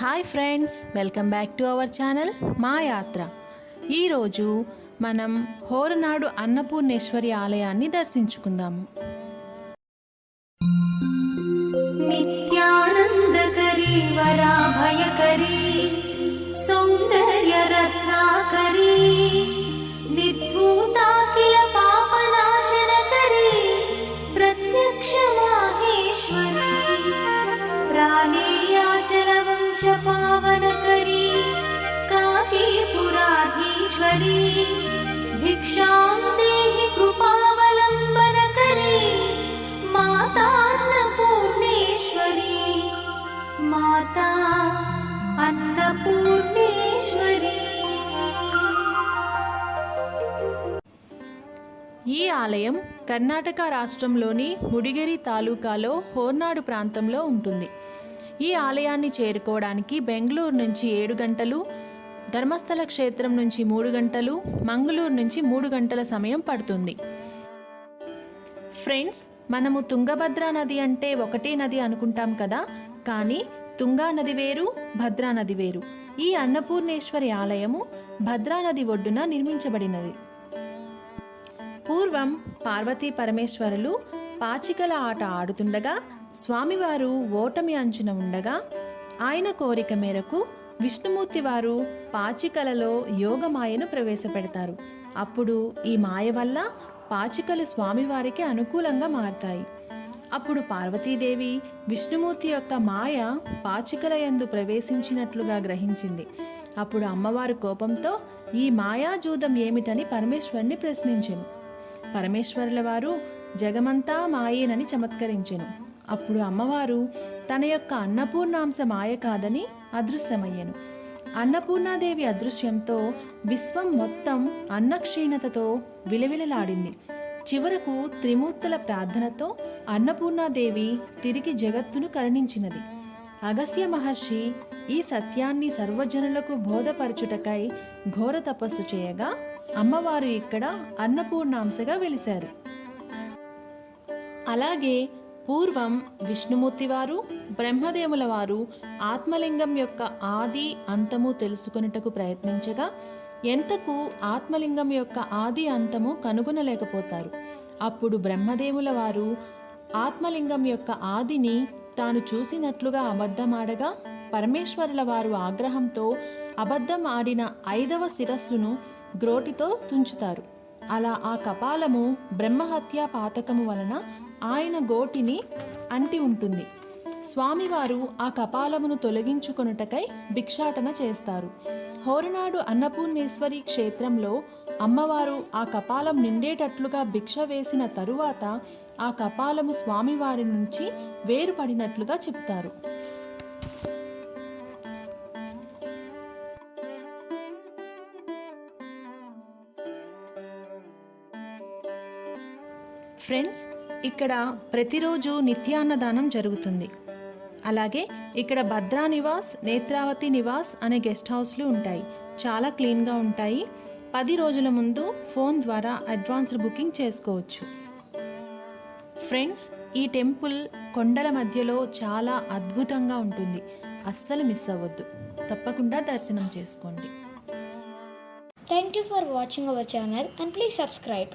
Hi friends welcome back to our channel మా యాత్ర. ఈరోజు మనం హోరనాడు అన్నపూర్ణేశ్వరి ఆలయాన్ని దర్శించుకుందాము. काशीपुराधीश्वरी भिक्षां देहि कृपावलम्बनकरी मातान्नपूर्णेश्वरी माता अन्नपूर्णेश्वरी ఈ ఆలయం కర్ణాటక రాష్ట్రంలోని ముడిగేరి తాలూకాలో హోర్నాడు ప్రాంతంలో ఉంటుంది ఈ ఆలయాన్ని చేరుకోవడానికి బెంగళూరు నుంచి ఏడు గంటలు ధర్మస్థల క్షేత్రం నుంచి మూడు గంటలు మంగళూరు నుంచి మూడు గంటల సమయం పడుతుంది. ఫ్రెండ్స్ మనము తుంగభద్ర నది అంటే ఒకటే నది అనుకుంటాం కదా? కానీ తుంగా నది వేరు భద్రా నది వేరు. ఈ అన్నపూర్ణేశ్వరి ఆలయము భద్రా నది ఒడ్డున నిర్మించబడినది. పూర్వం పార్వతీ పరమేశ్వరులు పాచికల ఆట ఆడుతుండగా స్వామివారు ఓటమి అంచున ఉండగా ఆయన కోరిక మేరకు విష్ణుమూర్తి వారు పాచికలలో యోగమాయను ప్రవేశపెడతారు. అప్పుడు ఈ మాయ వల్ల పాచికలు స్వామివారికి అనుకూలంగా మారతాయి. అప్పుడు పార్వతీదేవి విష్ణుమూర్తి యొక్క మాయ పాచికల యందు ప్రవేశించినట్లుగా గ్రహించింది. అప్పుడు అమ్మవారు కోపంతో ఈ మాయాజూదం ఏమిటని పరమేశ్వరుని ప్రశ్నించెను. పరమేశ్వరుల వారు జగమంతా మాయేనని చమత్కరించెను. అప్పుడు అమ్మవారు తన యొక్క అన్నపూర్ణాంశ మాయ కాదని అదృశ్యమయ్యను. అన్నపూర్ణాదేవి అదృశ్యంతో విశ్వం మొత్తం అన్నక్షీణతతో విలవిలలాడింది. చివరకు త్రిమూర్తుల ప్రార్థనతో అన్నపూర్ణాదేవి తిరిగి జగత్తును కరుణించినది. అగస్త్య మహర్షి ఈ సత్యాన్ని సర్వజనులకు బోధపరచుటకై ఘోర తపస్సు చేయగా అమ్మవారు ఇక్కడ అన్నపూర్ణాంశగా వెలిశారు. అలాగే పూర్వం విష్ణుమూర్తి వారు బ్రహ్మదేవుల వారు ఆత్మలింగం యొక్క ఆది అంతము తెలుసుకొనుటకు ప్రయత్నించగా ఎంతకు ఆత్మలింగం యొక్క ఆది అంతము కనుగొనలేకపోతారు. అప్పుడు బ్రహ్మదేవుల వారు ఆత్మలింగం యొక్క ఆదిని తాను చూసినట్లుగా అబద్ధమాడగా పరమేశ్వరుల వారు ఆగ్రహంతో అబద్ధం ఆడిన ఐదవ శిరస్సును గ్రోటితో తుంచుతారు. అలా ఆ కపాలము బ్రహ్మహత్య పాతకము వలన ఆయన గోటిని అంటి ఉంటుంది. స్వామివారు ఆ కపాలమును తొలగించుకొనుటకై భిక్షాటన చేస్తారు. హోరనాడు అన్నపూర్ణేశ్వరి క్షేత్రంలో అమ్మవారు ఆ కపాలం నిండేటట్లుగా భిక్ష వేసిన తరువాత ఆ కపాలము స్వామివారి నుంచి వేరుపడినట్లుగా చెప్తారు ఫ్రెండ్స్ ఇక్కడ ప్రతిరోజు నిత్యాన్నదానం జరుగుతుంది. అలాగే ఇక్కడ భద్రా నివాస్ నేత్రావతి నివాస్ అనే గెస్ట్ హౌస్లు ఉంటాయి. చాలా క్లీన్గా ఉంటాయి. పది రోజుల ముందు ఫోన్ ద్వారా అడ్వాన్స్డ్ బుకింగ్ చేసుకోవచ్చు. ఫ్రెండ్స్ ఈ టెంపుల్ కొండల మధ్యలో చాలా అద్భుతంగా ఉంటుంది. అస్సలు మిస్ అవ్వద్దు. తప్పకుండా దర్శనం చేసుకోండి. Thank you for watching our channel and please subscribe